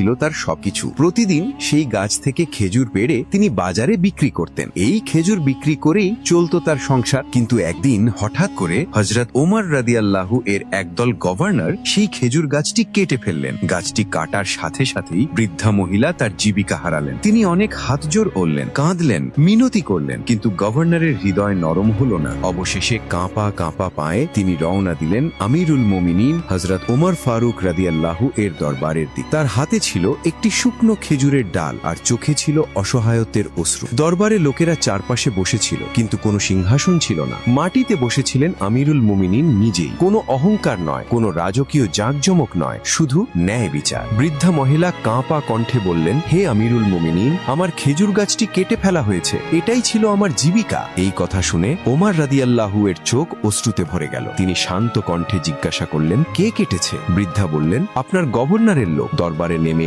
ছিল তার সবকিছু। প্রতিদিন সেই গাছ থেকে খেজুর পেড়ে তিনি বাজারে বিক্রি করতেন। এই খেজুর বিক্রি করেই চলতো তার সংসার। কিন্তু একদিন হঠাৎ করে হজরত ওমর রাদিয়াল্লাহু এর একদল গভর্নর সেই খেজুর গাছটি কেটে ফেললেন। গাছটি কাটার সাথে সাথেই বৃদ্ধা মহিলা তার জীবিকা হারালেন। তিনি অনেক হাতজোর করলেন কাঁদলেন, মিনতি করলেন। কিন্তু গভর্নরের হৃদয় নরম হল না। অবশেষে কাঁপা কাঁপা পায়ে তিনি রওনা দিলেন আমিরুল মোমিনিন হজরত ওমর ফারুক রাদিয়াল্লাহু এর দরবারের দিক। তার হাতে ছিল একটি শুকনো খেজুরের ডাল আর চোখে ছিল অসহায়ত্বের অশ্রু। দরবারে লোকেরা চারপাশে বসেছিল, কিন্তু কোনো সিংহাসন ছিল না। মাটিতে বসেছিলেন আমিরুল মুমিনিন নিজেই। কোনো অহংকার নয়, কোনো রাজকীয় জাঁকজমক নয়, শুধু ন্যায় বিচার। বৃদ্ধা মহিলা কাঁপা কণ্ঠে বললেন, হে আমিরুল মুমিনিন, আমার খেজুর গাছটি কেটে ফেলা হয়েছে। এটাই ছিল আমার জীবিকা। এই কথা শুনে ওমার রাদিয়াল্লাহু এর চোখ অশ্রুতে ভরে গেল। তিনি শান্ত কণ্ঠে জিজ্ঞাসা করলেন, কে কেটেছে? বৃদ্ধা বললেন, আপনার গভর্নরের লোক। দরবারে নেমে